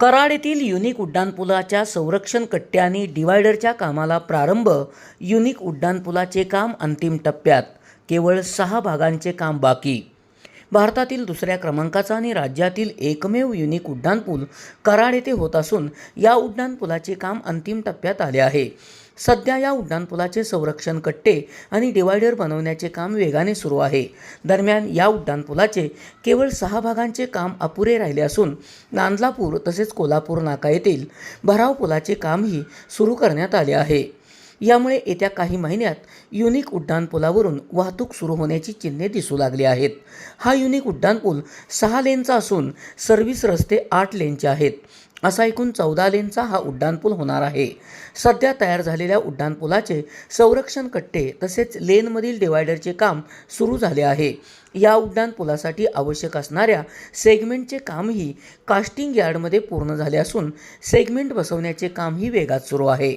कराड येथील युनिक उड्डाणपुलाच्या संरक्षण कट्टे आणि डिवायडरच्या कामाला प्रारंभ. युनिक उड्डाणपुलाचे काम अंतिम टप्प्यात. केवळ सहा भागांचे काम बाकी. भारतातील दुसऱ्या क्रमांकाचा आणि राज्यातील एकमेव युनिक उड्डाणपूल कराड येथे होत असून या उड्डाणपुलाचे काम अंतिम टप्प्यात आले आहे. सध्या या उड्डाणपुलाचे संरक्षण कट्टे आणि डिवायडर बनवण्याचे काम वेगाने सुरू आहे. दरम्यान या उड्डाणपुलाचे केवळ सहा भागांचे काम अपुरे राहिले असून नांदलापूर तसेच कोल्हापूर नाका येथील भराव पुलाचे कामही सुरू करण्यात आले आहे. यामुळे येत्या काही महिन्यात युनिक उड्डाणपुलावरून वाहतूक सुरू होण्याची चिन्हे दिसू लागली आहेत. हा युनिक उड्डाणपूल सहा लेनचा असून सर्व्हिस रस्ते आठ लेनचे आहेत. असा एकूण चौदा लेनचा हा उड्डाणपूल होणार आहे. सध्या तयार झालेल्या उड्डाणपुलाचे संरक्षण कट्टे तसेच लेनमधील डिवायडरचे काम सुरू झाले आहे. या उड्डाणपुलासाठी आवश्यक असणाऱ्या सेगमेंटचे कामही कास्टिंग यार्डमध्ये पूर्ण झाले असून सेगमेंट बसवण्याचे कामही वेगात सुरू आहे.